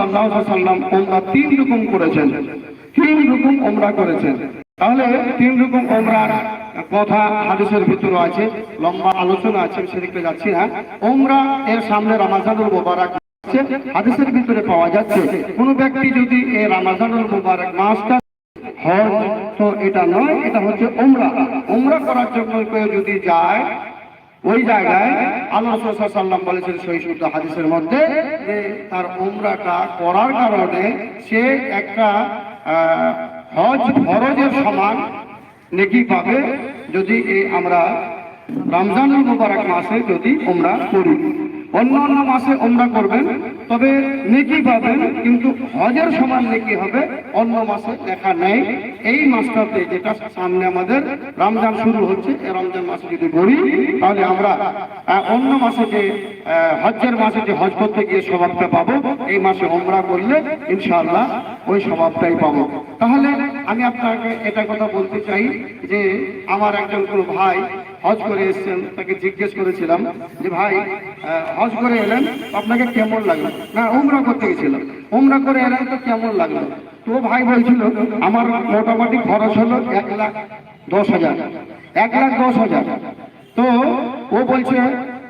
সাল্লাহ সাল্লাম ওমরা তিন রকম করেছেন। তিন রকম ওমরা করেছেন। তাহলে তিন রকম ওমরার কথা হাদিসের ভিতরে আছে, লম্বা আলোচনা আছে সেদিকে যাচ্ছি না। ওমরা এর সামনে মোবারক হাদিসের ভিতরে পাওয়া যাচ্ছে। কোন ব্যক্তি যদি এই রমাজানুল মোবারক মাসটা হজ তো এটা নয়, এটা হচ্ছে ওমরা ওমরা করার জন্য কেউ যদি যায় ওই জায়গায় আল্লাহ বলেছেন সেই শুদ্ধ হাদিসের মধ্যে যে তার উমরাটা করার কারণে সে একটা হজ ফরজের সমান নেকি পাবে যদি আমরা রমজানের মুবারক মাসে যদি উমরা করি। অন্য অন্য মাসে ওমরা করবেন তবে নেকি পাবেন কিন্তু হজের সমান নেকি হবে অন্য মাসে দেখা নেই। এই মাসটাতে যেটা সামনে আমাদের রমজান শুরু হচ্ছে এই রমজান মাসে যদি করি তাহলে আমরা অন্য মাসে যে আহ, হজ্জের মাসে যে হজ করতে গিয়ে স্বভাবটা পাবো এই মাসে ওমরা করলে ইনশাআল্লাহ ওই স্বভাবটাই পাবো। তাহলে আমি আপনাকে এটা কথা বলতে চাই যে আমার একজন কোনো ভাই হজ করে এসছেন, তাকে জিজ্ঞেস করেছিলাম যে, ভাই হজ করে এলেন, আপনাকে কেমন লাগল? না, উমরা করতে গেছিলাম। উমরা করে এলেন তো কেমন লাগল? তো ভাই বলছিল, আমার মোটামুটি খরচ হলো এক লাখ দশ হাজার। এক লাখ দশ হাজার? তো ও বলছে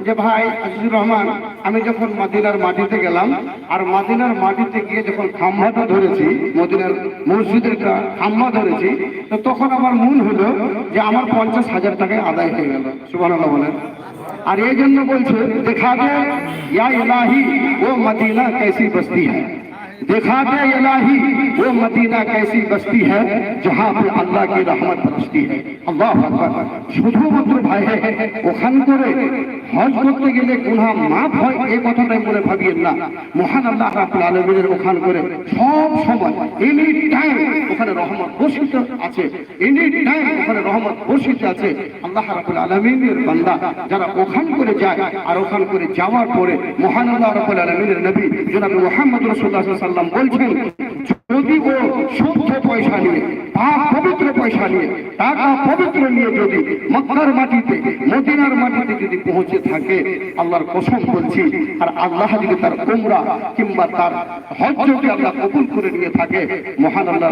যে ভাই আজিজুর রহমান, আমি যখন মাদিনার মাটিতে গেলাম, আর মাদিনার মাটিতে গিয়ে যখন খাম্মাটা ধরেছি, মদিনার মসজিদের খাম্মা ধরেছি, তো তখন আমার মন হলো যে আমার পঞ্চাশ হাজার টাকায় আদায় হয়ে গেল। সুবাহ বলেন। আর এই জন্য বলছে, দেখা যায় ইয়া ও মদিনা কেসি বস্তি। হ্যাঁ দেখা যায় वो मदीना कैसी बस्ती है जहाँ पे अल्लाह की रहमत बरसती है আল্লাহ শুধুমাত্র ভাই ওখান করে হজ করতে গেলে গুনাহ মাফ হয় এই কথাটাই মনে ভাবিয়েন না মহান আল্লাহ রাব্বুল আলামিনের ওখান করে সব সময় এনি টাইম ওখানে রহমত বর্ষিত আছে এনি টাইম ওখানে রহমত বর্ষিত আছে আল্লাহ রাব্বুল আলামিনের বান্দা যারা ওখান করে যায় আর ওখান করে যাওয়ার পরে মহান আল্লাহ রাব্বুল আলামিনের নবী জনাব মুহাম্মদ রাসূলুল্লাহ সাল্লাল্লাহু আলাইহি ওয়াসাল্লাম বলছেন যদি ও শুদ্ধ পয়সা নিয়ে। পাক পবিত্র পয়সা নিয়ে, টাকা পবিত্র নিয়ে যদি মক্কার মাটিতে, মদিনার মাটিতে যদি পৌঁছে থাকে, আল্লাহর কসম বলছি, আর আল্লাহ যদি তার উমরা কিংবা তার হজ্জকে আল্লাহ কবুল করে নিয়ে থাকে, মহান আল্লাহ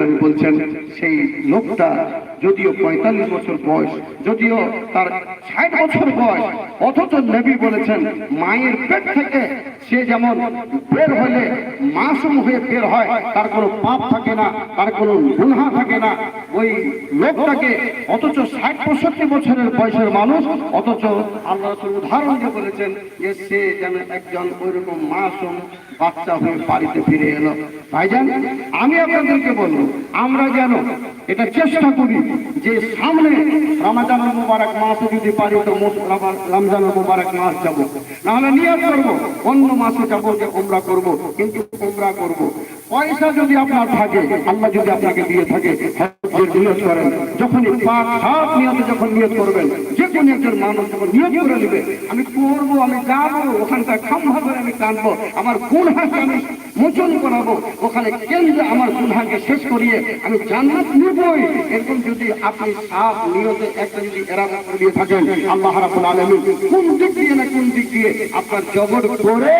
নবী বলছেন, সেই লোকটা যদিও পঁয়তাল্লিশ বছর বয়স, যদিও তার ষাট বছর বয়স, অথচ নবী বলেছেন, মায়ের পেট থেকে সে যেমন বের হলে মাসুম হয়ে বের হয়, তার কোনো পাপ থাকে না, তার কোনো গুনহা থাকে না। ওই লোকটাকে অথচ ষাট পঁয়ষট্টি বছরের বয়সের মানুষ, অথচ আল্লাহ উদাহরণ দিয়ে বলেছেন যে সে যেন একজন ওইরকম মাসুম বাচ্চা হয়ে বাড়িতে ফিরে এলো। ভাইজান, আমি আপনাদেরকে বলব, আমরা যেন এটা চেষ্টা করি যে সামনে রমাজানুল মুবারক মাসে যদি পারি, তো মোট- রমা- রমজানুল মুবারক মাস যাব। নাহলে নিয়ত করব, অন্য মাসে যাব যে উমরা করব, কিন্তু উমরা করব। পয়সা যদি আপনার থাকে, আল্লাহ যদি আপনাকে দিয়ে থাকে নিয়ত করেন। যখনই যখন নিয়ত করবেন যে কোনো একজন মানুষ যখন নিয়ত করে নেবে, আমি করব আমি ওখানকার আমি টানবো, আমার গুণহাকে আমি মোচন করাবো ওখানে কেন্দ্রে আমার গুণহাকে শেষ করিয়ে আমি জান্নাত নিবই। এরকম যদি আপনি সাপ নিয়তে একটা যদি এরাদা করে দিয়ে থাকেন, আল্লাহ রাব্বুল আলামিন কোন দিক দিয়ে না কোন দিক দিয়ে আপনার জবর করে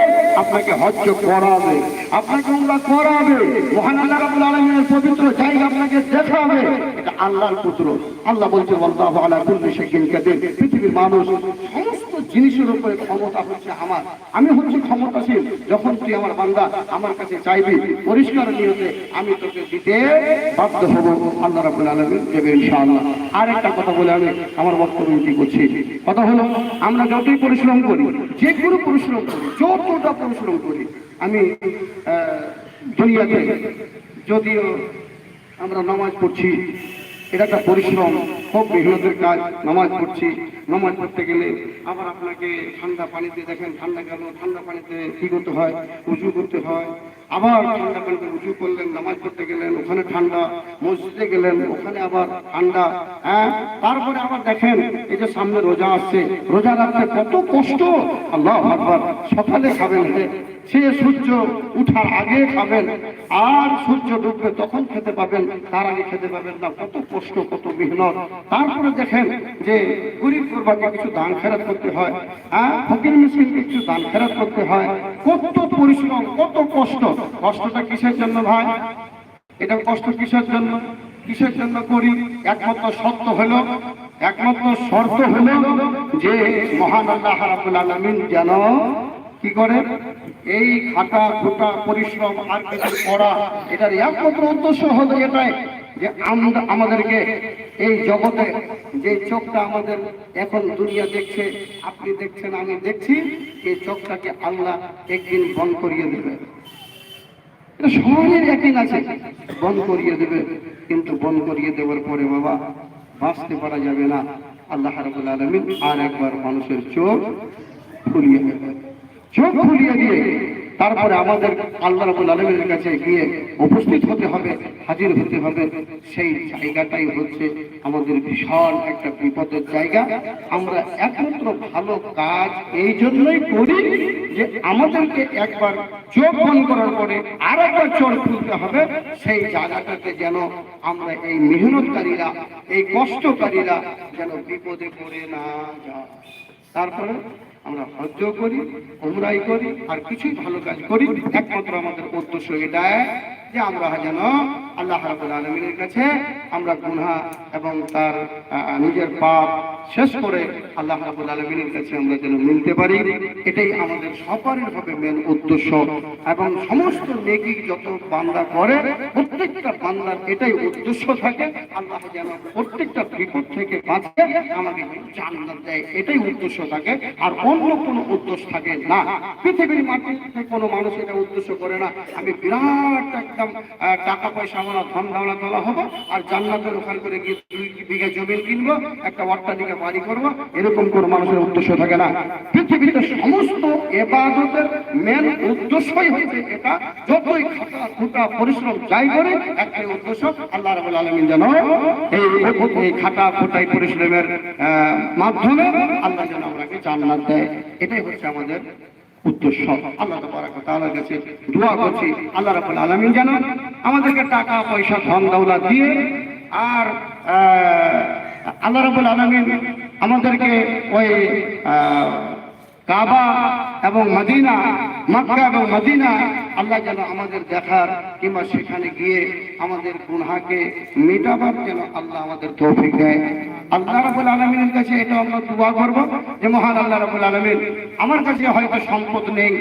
আপনাকে হজ্জ করাবে, আপনাকে উমরা করাবে, মহান আল্লাহ রাব্বুল আলামিনের পবিত্র জায়গা আপনাকে দেখাবে। এটা আল্লাহর পুত্র আল্লাহ বলছে আল্লাহ আলা কুল্লি শাইইন কাদির। পৃথিবীর মানুষ জিনিসের উপরে ক্ষমতা হচ্ছে আমার। আমি হচ্ছে ক্ষমতাশীল। যখন তুই আমার বান্দা, আমার কাছে চাইবি, পরিষ্কার নিয়তে আমি তোকে দিতে বাধ্য হব। আল্লাহ রাব্বুল আলামিন দেবে ইনশাআল্লাহ। আর একটা কথা বলে আমি আমার বক্তব্য কি করছি। কথা হলো, আমরা যতই পরিশ্রম করি যে কোনো পরিশ্রম করি, যতটা পরিশ্রম করি, আমি দুনিয়াতে যদিও আমরা নামাজ পড়ছি, এটা একটা পরিশ্রম খুব মেহনতের কাজ, নামাজ পড়ছি নামাজ পড়তে গেলে আবার আপনাকে ঠান্ডা পানিতে দেখেন, ঠান্ডা গেল, ঠান্ডা পানিতে কি করতে হয়, উঁচু করতে হয়। আবার ঠান্ডা পানিতে উঁচু করলেন, নামাজ পড়তে গেলেন, ওখানে ঠান্ডা, মসজিদে গেলেন, ওখানে আবার ঠান্ডা হ্যাঁ? তারপরে আবার দেখেন, এই যে সামনে রোজা আসছে, রোজা রাখতে কত কষ্ট। আল্লাহ আকবার, সকালে খাবেন সে সূর্য উঠার আগে খাবেন, আর সূর্য ডুববে তখন খেতে পাবেন, তার আগে খেতে পাবেন না। কত কষ্ট, কত মেহনত। তারপরে দেখেন যে গরিব কুরবাকে কিছু দান খেরাত করতে হয় হ্যাঁ? ফকির মিসকিনকে কিছু দান খেরাত করতে হয়। কত পরিশ্রম, কত কষ্ট। কষ্টটা কিসের জন্য ভাই? এটা কষ্ট কিসের জন্য? কিসের জন্য করি? একমাত্র সত্য হলো, একমাত্র শর্ত হলো যে মহান আল্লাহ রাব্বুল আলামিন যেন কি করে? এই খাটা খুটা পরিশ্রম আর কিছু করা, এটার একমাত্র উদ্দেশ্য হলো এটাই, যে আমরা আমাদেরকে এই জগতে যে চোখটা আমাদের এখন দুনিয়া দেখছে, আপনি দেখছেন, আমি দেখছি, এই চোখটাকে আল্লাহ একদিন বন্ধ করিয়ে দেবে। সবাই একদিন আছে। বন্ধ করিয়ে দেবে। কিন্তু বন্ধ করিয়ে দেওয়ার পরে বাবা, বাঁচতে পারা যাবে না। আল্লাহ রাবুল আলমিন আর একবার মানুষের চোখ খুলিয়ে দেবে চোখ খুলিয়ে দিয়ে তারপরে আমাদের আল্লাহ রাবুল আলমের কাছে গিয়ে উপস্থিত হতে হবে, হাজির হতে হবে। সেই জায়গাটাই হচ্ছে আমাদের বিশাল একটা বিপদের জায়গা। আমরা একমাত্র ভালো কাজ এই জন্যই করি যে আমাদেরকে একবার চোখ বন্ধ করার পরে আর একবার চোখ খুলতে হবে। সেই জায়গাটাতে যেন আমরা এই মেহনতকারীরা, এই কষ্টকারীরা যেন বিপদে পড়ে না যায়। তারপরে আমরা হজ্জ করি উমরাই করি, আর কিছুই ভালো কাজ করি একমাত্র আমাদের উদ্দেশ্য এটাই যে আমরা যেন আল্লাহ রাবুল আলমিনের কাছে আমরা গুনহা এবং তার নিজের পাপ শেষ করে আল্লাহ রাবুল আলমিনের কাছে আমরা যেন মিলতে পারি, এটাই আমাদের সবারই হবে মেন উদ্দেশ্য। এবং সমস্ত নেকি যত বান্দা করে, প্রত্যেকটা বান্দার এটাই উদ্দেশ্য থাকে, আল্লাহ যেন প্রত্যেকটা বিপদ থেকে বাঁচিয়ে আমাকে জান্নাত দেয়। এটাই উদ্দেশ্য থাকে। আর অন্য কোনো উদ্দেশ্য থাকে না। পৃথিবীর মাটিতে কোনো মানুষ এটা উদ্দেশ্য করে না। আমি বিরাট একদম টাকা পয়সা আমার ধন ধাওলা তোলা হব আর জান্নাতের ওখান করে গিয়ে দুই বিঘা জমি কিনবো, একটা অট্টালিকা বাড়ি করব, এরকম কোনো মানুষের উদ্দেশ্য থাকে না। পৃথিবীতে সমস্ত এবাদতের মেন উদ্দেশ্যই হচ্ছে এটা। যতই খাটা, পরিশ্রম যাই করে, একটাই উদ্দেশ্য, আল্লাহ রাবুল আলমিন যেন এই খাটা খুটাই পরিশ্রমের মাধ্যমে আল্লাহ যেন আমাকে জান্নাত দেয়। এটাই হচ্ছে আমাদের উদ্দেশ্য। আল্লাহ তালার কাছে দোয়া করছি, আল্লাহ রাবুল আলামিন যেন আমাদেরকে টাকা, পয়সা, ধন দৌলা দিয়ে আর আল্লাহ রাবুল আলমিন আমাদেরকে ওই কাবা এবং মদিনা, মক্কা এবং মদিনা, আল্লাহ যেন আমাদের দেখার কিংবা সেখানে গিয়ে আমাদের গুনহাকে মেটাবার যেন আল্লাহ আমাদের তৌফিক দেয়। আল্লাহ রাবুল আলমিনের কাছে এটা আমরা দোয়া করব যে মহান আল্লাহ রাবুল আলমিন আমার কাছে হয়তো সম্পদ নেই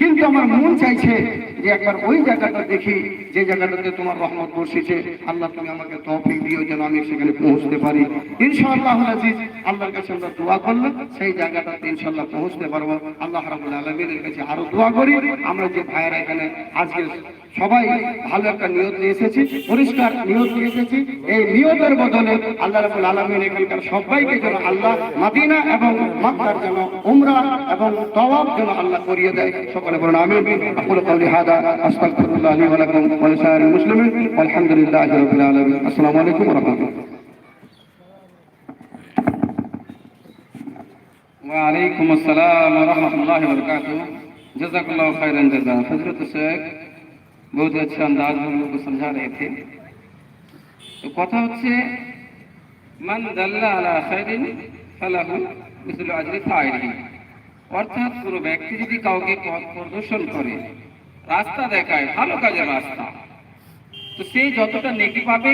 কিন্তু আমার মন চাইছে যে একবার ওই জায়গাটা দেখি, যে জায়গাটাতে তোমার রহমত বসেছে আল্লাহ তুমি আমাকে তফিক দিও যেন আমি সেখানে পৌঁছতে পারি। ইনশাআল্লাহ আজিজ আল্লাহর কাছে আমরা দোয়া করল সেই জায়গাটাতে ইনশাআল্লাহ পৌঁছতে পারব। আল্লাহ রাবুল আলমিনের কাছে আরও দোয়া করি। আমরা যে ভাইয়েরা এখানে আজকে সবাই ভালো একটা নিয়ত নিয়ে এসেছি, পরিষ্কার নিয়ত নিয়ে এসেছি। এই নিয়তের বদলে আল্লাহ রাবুল আলমের এখানকার সবাইকে যেন আল্লাহ মাদিনা এবং মাদার যেন উমরা এবং তবাব যেন আল্লাহ করিয়ে দেয়। সকলে বলুন আমি আকুল কওলি হাদা, আস্তাগফিরুল্লাহ লি ওয়া লাকুম ওয়া লিসাইরিল মুসলিমিন। আলহামদুলিল্লাহি রাব্বিল আলামিন। আসসালামু আলাইকুম ওয়া রাহমাতুল্লাহ। ওয়ালাইকুম আসসালাম ওয়া রাহমাতুল্লাহি ওয়া বারাকাতুহু। জাযাকাল্লাহু খাইরান জাযা ফজরত শেখ बहुत ही अच्छा अंदाज में हम लोग को समझा रहे थे तो কথা হচ্ছে মান দাল্লা আলা খাইরিন ফালাহু মিসলু আজরি ফাইলিহি অর্থাৎ কোনো ব্যক্তি যদি কাউকে পথ প্রদর্শন করে রাস্তা দেখায় ভালো কাজের রাস্তা তো সে যতটা নেকি পাবে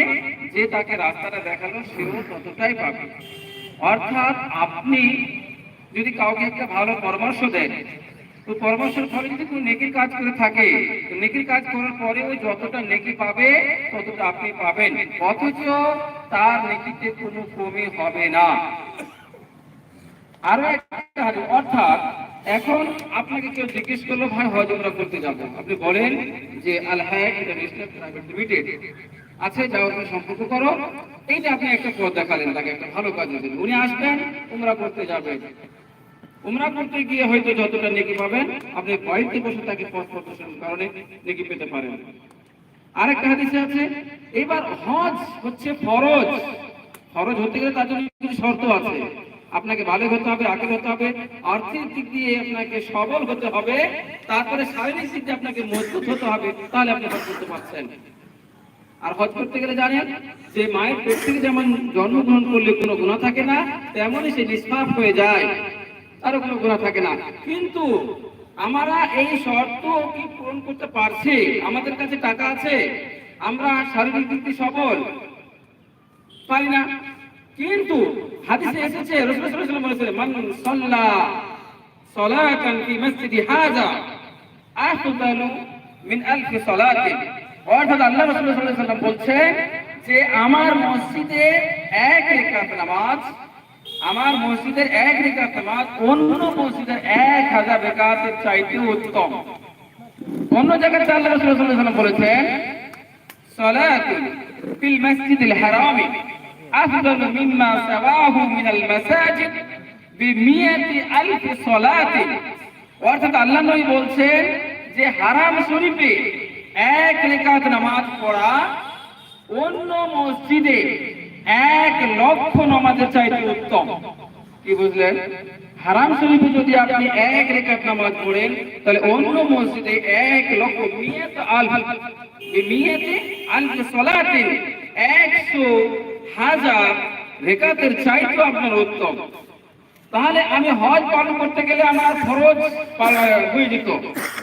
যে তাকে রাস্তাটা দেখালো সেও ততটাই পাবে অর্থাৎ আপনি যদি কাউকে একটা ভালো পরামর্শ দেন তো পরামর্শের ফলে যদি কোনো নেকির কাজ করে থাকে, তো নেকির কাজ করার পরে ওই যতটা নেকি পাবে, ততটা আপনি পাবেন। অথচ তার নেকিতে কোনো কমই হবে না। আরও একটা অর্থাৎ এখন আপনাকে কেউ জিজ্ঞেস করল, ভাই, হজ উমরা করতে যাব। আপনি বলেন যে, আল ইন্টারন্যাশনাল লিমিটেড। আছে যাও তুমি সম্পর্ক করো। এইটা আপনি একটা পথ দেখালেন, তাকে একটা ভালো কাজ উনি আসবেন, উমরা করতে যাবেন। উমরা করতে গিয়ে হয়তো যতটা নেকি পাবেন, আপনি বাড়িতে বসে তাকে পথ প্রদর্শনের কারণে নেকি পেতে পারেন। আরেকটা হাদিসে আছে, এবার হজ হচ্ছে ফরজ। ফরজ হতে গেলে তার জন্য কিছু শর্ত আছে। আপনাকে ভালো হতে হবে, আকিল হতে হবে, আর্থিক দিক দিয়ে আপনাকে সবল হতে হবে, তারপরে শারীরিক দিক দিয়ে আপনাকে মজবুত হতে হবে, তাহলে আপনি হজ করতে পারছেন। আর হজ করতে গেলে জানেন, যে মায়ের পেট থেকে যেমন জন্মগ্রহণ করলে কোনো গুণা থাকে না, তেমনই সে নিষ্পাপ হয়ে যায়। তারও কোনো গুণা থাকে না। কিন্তু আমরা এই শর্ত কি পূরণ করতে পারছি? আমাদের কাছে টাকা আছে, আমরা শারীরিক দিক দিয়ে সবল, পারি না। কিন্তু হাদিসে এসেছে, রাসূল সাল্লাল্লাহু আলাইহি বলেছেন মান সাল্লা সালাতান ফি মসজিদি হাযা আফদালু মিন আলফি সালাতিন। অর্থাৎ আল্লাহ রাসূল সাল্লাল্লাহু আলাইহি বলছেন যে, আমার মসজিদে এক রাকাত নামাজ আমার মসজিদের এক রেখা সালাত অন্য মসজিদের এক হাজার রেখাতের চাইতে উত্তম। অন্য জায়গায় চার বলেছেন অর্থাৎ যে হারাম শরীফে এক রেখাত নামাজ পড়া অন্য মসজিদে এক লক্ষ নামাজের চাইতে উত্তম। কি বুঝলেন? হারাম শরীফে যদি আপনি এক রেখাত নামাজ পড়েন, তাহলে অন্য মসজিদে এক লক্ষ মিয়াত আলফ মিয়াতে আলফ সলাতিন একশো হাজার রেখাতের চাইতে আপনার উত্তম। তাহলে আমি হজ পালন করতে গেলে আমার খরচ হয়ে যেত।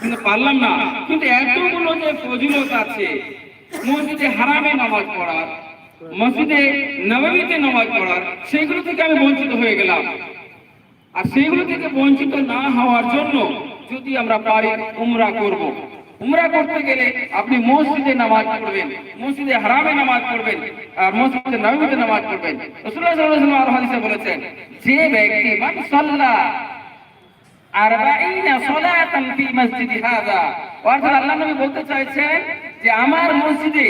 কিন্তু পারলাম না। কিন্তু এতগুলো যে ফজিলত আছে, মসজিদে হারামে নামাজ পড়ার মসজিদে নবমীতে নামাজ পড়ার সেগুলো থেকে আমি বঞ্চিত হয়ে গেলাম। আর সেগুলো থেকে বঞ্চিত না হওয়ার জন্য যদি আমরা পারি উমরা করব। উমরা করতে গেলে আপনি মসজিদে নামাজ পড়বেন, মসজিদে হারামে নামাজ পড়বেন, আর মসজিদে নবমীতে নামাজ পড়বেন। আলাইহি হাদিসে বলেছেন, যে ব্যক্তি মান আল্লাহ নবী বলতে চাইছেন যে আমার মসজিদে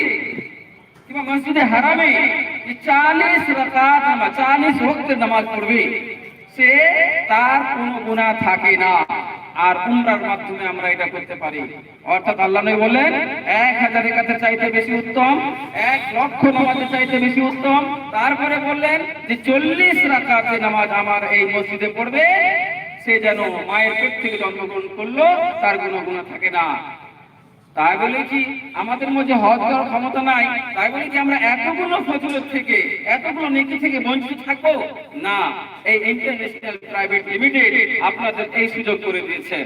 কিংবা মসজিদে হারামে যে চালিশ রাকাত নামাজ চালিশ ওয়াক্তের নামাজ পড়বে সে তার কোনো গুণা থাকে না আর উমরার মাধ্যমে আমরা এটা করতে পারি অর্থাৎ আল্লাহ নবী বলেন এক হাজার একাতের চাইতে বেশি উত্তম এক লক্ষ নামাজের চাইতে বেশি উত্তম তারপরে বললেন যে চল্লিশ রাকাতে নামাজ আমার এই মসজিদে পড়বে সে যেন মায়ের পেট থেকে জন্মগ্রহণ করল তার কোনো গুণা থাকে না তাই বলে কি আমাদের মধ্যে হজ করার ক্ষমতা নাই? তাই বলে কি আমরা এতগুলো ফজিলত থেকে, এতগুলো নেকি থেকে বঞ্চিত থাকব? না, এই ইন্টারন্যাশনাল প্রাইভেট লিমিটেড আপনাদের এই সুযোগ করে দিয়েছে।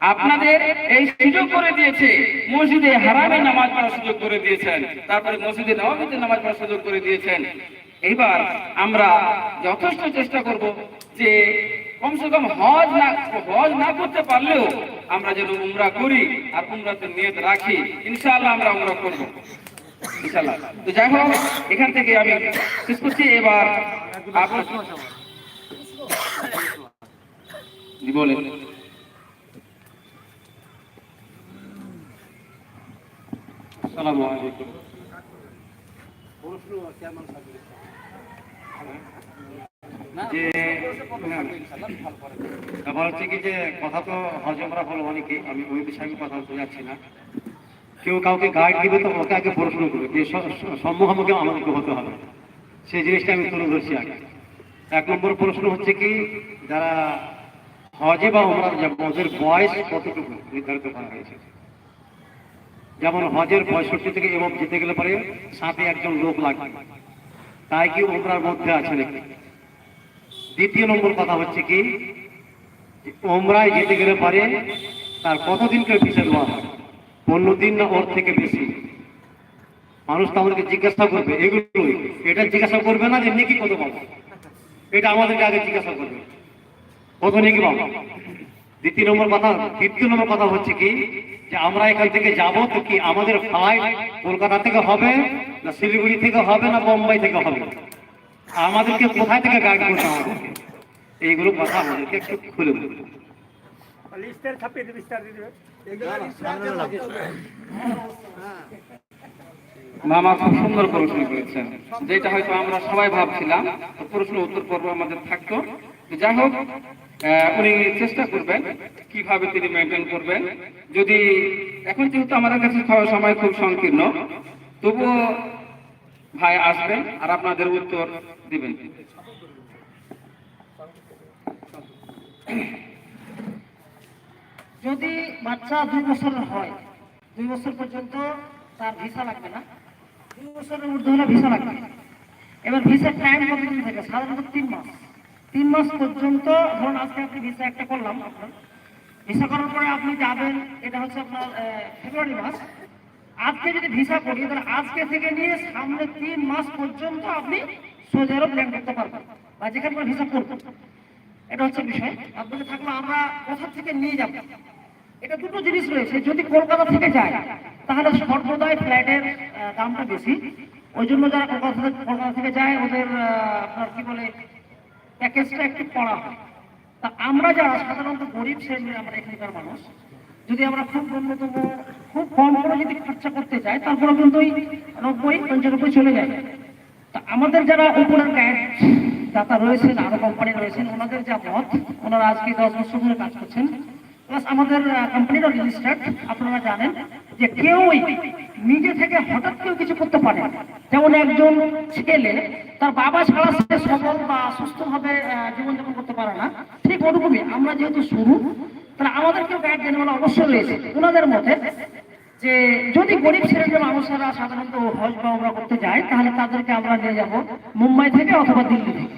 আপনাদের এই সুযোগ করে দিয়েছে, মসজিদে হারামে নামাজ পড়ার সুযোগ করে দিয়েছেন, তারপরে মসজিদে নবমীতে নামাজ পড়ার সুযোগ করে দিয়েছেন। এবার আমরা যথেষ্ট চেষ্টা করব যে কমসে কম হজ না হজ না করতে পারলেও আমরা যেন উমরা করি আর উমরাতে নিয়ত রাখি, ইনশাআল্লাহ আমরা উমরা করব। ইনশাআল্লাহ। তো যাই হোক, এখান থেকে আমি শেষ করছি, এবার আপনার জি, বলেন। আসসালামু আলাইকুম। যে ব্যাপার হচ্ছে কি যে কথা তো হজমরা হলো অনেকে আমি ওই বিষয়ে কথা বলতে যাচ্ছি না। কেউ কাউকে গাইড দিবে তো ওকে আগে প্রশ্ন করবে যে সম্মুখামুখি আমাদেরকে হতে হবে। সেই জিনিসটা আমি তুলে ধরছি আগে। এক নম্বর প্রশ্ন হচ্ছে কি যারা হজে বা ওমরার যাব ওদের বয়স কতটুকু নির্ধারিত করা হয়েছে? যেমন হজের পঁয়ষট্টি থেকে এবং যেতে গেলে পরে সাথে একজন লোক লাগবে। তাই কি ওমরার মধ্যে আছে নাকি? দ্বিতীয় নম্বর কথা হচ্ছে কি? ওমরায় যেতে গেলে পারে, তার কতদিন করে ভিসা দেওয়া হয়? পনেরো দিন না ওর থেকে বেশি? মানুষ তো আমাদেরকে জিজ্ঞাসা করবে এগুলোই এটা জিজ্ঞাসা করবে না যে নেকি কত পাবো এটা আমাদেরকে আগে জিজ্ঞাসা করবে। কত নেকি পাবো দ্বিতীয় নম্বর কথা, তৃতীয় নম্বর কথা হচ্ছে কি? যে আমরা এখান থেকে যাব তো কি আমাদের ফ্লাইট কলকাতা থেকে হবে না শিলিগুড়ি থেকে হবে না বোম্বাই থেকে হবে? আমাদেরকে কোথায় থেকে গাইড করতে হবে? এইগুলো কথা আমাদেরকে একটু খুলে বলুন। লিস্টের ছাপিয়ে দিবি স্টার দিয়ে দিবে। মামা খুব সুন্দর প্রশ্ন করেছেন। যেটা হয়তো আমরা সবাই ভাবছিলাম প্রশ্ন উত্তর পর্ব আমাদের থাকতো। যাই হোক উনি চেষ্টা করবেন কীভাবে তিনি মেনটেন করবেন। যদি এখন যেহেতু আমাদের কাছে সময় খুব সংকীর্ণ তবুও ভাই আসবেন আর আপনাদের উত্তর দিবেন। যদি বাচ্চা দুই বছরের হয়, দুই বছর পর্যন্ত তার ভিসা লাগবে না। দুই বছরের ঊর্ধ্বে হলে ভিসা লাগবে। এবার ভিসার টাইম কতদিন থাকে? সাধারণত তিন মাস। তিন মাস পর্যন্ত, ধরুন আজকে আপনি ভিসা একটা করলাম আপনার। ভিসা করার পরে আপনি যাবেন, এটা হচ্ছে আপনার ফেব্রুয়ারি মাস। আজকে যদি ভিসা করি, তাহলে আজকে থেকে নিয়ে সামনে তিন মাস পর্যন্ত আপনি সৌদি আরব প্ল্যান করতে পারবেন। বা যেখানে করে ভিসা করবেন। এটা হচ্ছে বিষয়। আপনাকে থাকলে আমরা কোথা থেকে নিয়ে যাব? এটা দুটো জিনিস রয়েছে। যদি কলকাতা থেকে যায়, তাহলে সর্বদাই ফ্ল্যাটের দামটা বেশি। ওই জন্য যারা কলকাতা থেকে কলকাতা থেকে যায়, ওদের আপনার কি বলে প্যাকেজটা একটু করা হয়। তা আমরা যারা সাধারণত গরিব শ্রেণির, আমরা এখানকার মানুষ যদি আমরা খুব ন্যূনতম খুব কম করে যদি খরচা করতে চাই তারপরে কিন্তু ওই নব্বই, পঞ্চানব্বই চলে যায়। তা আমাদের যারা উপরের গাইড দাতা রয়েছেন, আরও কোম্পানি রয়েছেন, ওনাদের যা মত ওনারা আজকে দশ বছর ধরে কাজ করছেন। প্লাস আমাদের কোম্পানিরও রেজিস্টার্ড আপনারা জানেন যে কেউই নিজে থেকে হঠাৎ কেউ কিছু করতে পারে। যেমন একজন ছেলে, তার বাবা ছাড়া সে সবল বা সুস্থভাবে জীবনযাপন করতে পারে না। ঠিক ওরকমই, আমরা যেহেতু শুরু তাহলে আমাদেরকেও গাইড দেওয়া অবশ্যই রয়েছে। ওনাদের মতে যে, যদি গরিব শ্রেণির মানুষেরা সাধারণত হজ বা আমরা করতে যায়, তাহলে তাদেরকে আমরা নিয়ে যাব মুম্বাই থেকে অথবা দিল্লি থেকে।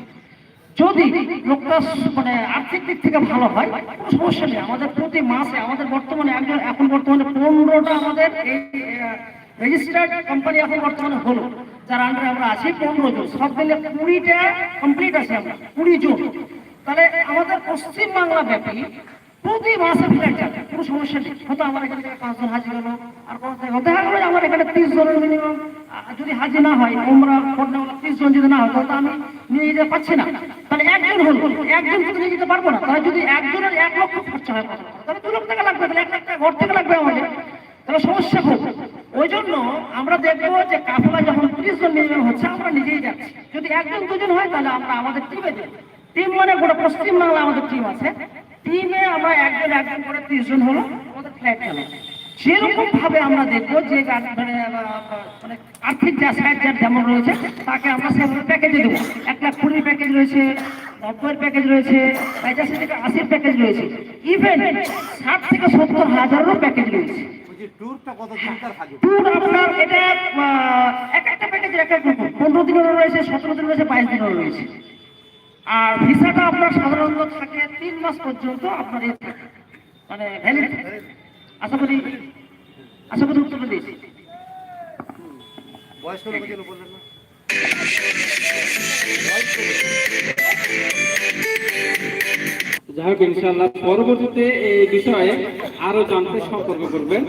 যদি লোকটা মানে আর্থিক দিক থেকে ভালো হয়, কোনো সমস্যা নেই। আমাদের প্রতি মাসে, আমাদের বর্তমানে একজন, এখন বর্তমানে পনেরোটা আমাদের এই রেজিস্টার্ড কোম্পানি এখন বর্তমানে হলো, যার আন্ডারে আমরা আছি পনেরো জন। সব মিলে কুড়িটা কমপ্লিট আছে আমরা, কুড়ি জন। তাহলে আমাদের পশ্চিমবাংলা ব্যাপী প্রতি মাসে যাবে কোনো সমস্যা নেই। হয়তো আমার এখান পাঁচজন হাজি হলো, আর থেকে হতে হবে আমার এখানে ত্রিশ জনের মিনিমাম যদি হাজি না হয় আমরা ত্রিশ জন যদি না হয়, তাহলে আমি নিয়ে যেতে পারছি না। তাহলে একজন হলো একজন কিন্তু নিয়ে যেতে পারব না। তাহলে যদি একজনের এক লক্ষ খরচা হয়, তাহলে দু লক্ষ টাকা লাগবে, তাহলে এক লাখ টাকা ঘর থেকে লাগবে আমাদের। তাহলে সমস্যা খুব ওই জন্য আমরা দেখব যে কাফলা যখন ত্রিশ জন মিনিমাম হচ্ছে, আমরা নিজেই যাচ্ছি। যদি একজন দুজন হয়, তাহলে আমরা আমাদের টিমে যাই। টিম মানে গোটা পশ্চিম বাংলা আমাদের টিম আছে। টিমে আমরা একজন একজন করে ত্রিশ জন হলো আমাদের ফ্ল্যাট গেল। সেরকম ভাবে আমরা দেখব যে মানে মানে আর্থিক যা সাইড যার যেমন রয়েছে তাকে আমরা সেভাবে প্যাকেজে দেবো। এক লাখ কুড়ির প্যাকেজ রয়েছে নব্বইয়ের প্যাকেজ রয়েছে পঁচাশি থেকে আশির প্যাকেজ রয়েছে। ইভেন ষাট থেকে সত্তর হাজারেরও প্যাকেজ রয়েছে। ট্যুর আপনার এটা এক একটা প্যাকেজ এক এক পনেরো দিনেরও রয়েছে সতেরো দিন রয়েছে বাইশ দিনেরও রয়েছে। আর ভিসাটা আপনার সাধারণত থাকে তিন মাস পর্যন্ত আপনার মানে ভ্যালিড আশা করি আশা করি উত্তর বয়স্ক বললেন না যাই হোক ইনশাআল্লাহ পরবর্তীতে এই বিষয়ে আরও জানতে সম্পর্ক করবেন।